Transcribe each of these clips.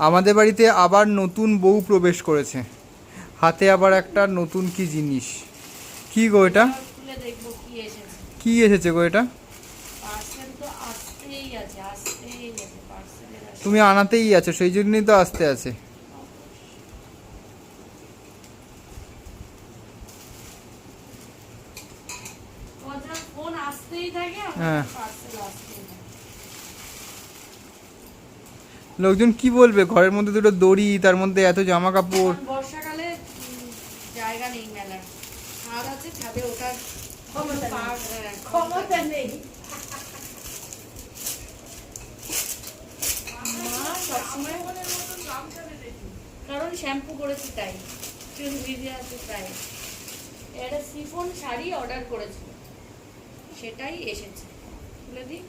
আমাদের বাড়িতে আবার নতুন বউ প্রবেশ করেছে। হাতে আবার একটা নতুন কি জিনিস। কি গো এটা? কি এসেছে গো এটা? তুমি আনাতেই আছো সেই জন্যই তো আসতে আছে। হ্যাঁ। লোকজন কি বলবে? ঘরের মধ্যে দুটো দড়ি তার মধ্যে এত জামা কাপড় বর্ষাকালে জায়গা নেই মেলার। ছাদ আছে ছাদে ক্ষমতা নেই। হ্যাঁ, কারণ শ্যাম্পু করেছি তাই। চুল ভিজে আছে তাই। একটা সিফন শাড়ি অর্ডার করেছিল সেটাই এসেছে। খুলে দিই।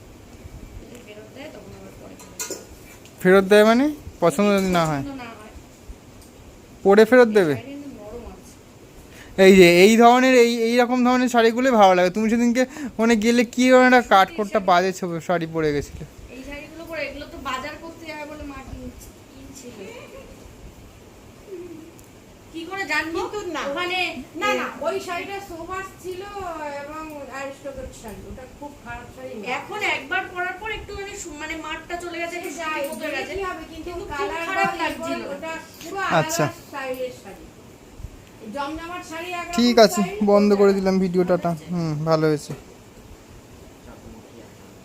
দেয় তখন আবার পরে। ফেরত দেয় মানে? পছন্দ যদি না হয়। পরে ফেরত দেবে? এই যে এই ধরনের এই এই রকম ধরনের শাড়িগুলোই ভালো লাগে। তুমি সেদিনকে মানে গেলে কি ধরনের একটা কাঠকোটটা বাজে ছবি শাড়ি পরে গেছিলে? এই শাড়িগুলো পরে এগুলো তো বাজার করতে যাবে বলে মা কিন- কিনছিল। কি করে জানব? না। ওখানে না না ওই শাড়িটা সোভাস ছিল এবং অ্যারিস্টোক্রেট শাড়ি। ওটা খুব খারাপ শাড়ি এখন একবার পরার পর একটু মানে মাঠটা চলে গেছে হয়ে গেছে। কিন্তু খারাপ লাগছিল। আচ্ছা। ঠিক আছে বন্ধ করে দিলাম ভিডিওটা হুম ভালো হয়েছে।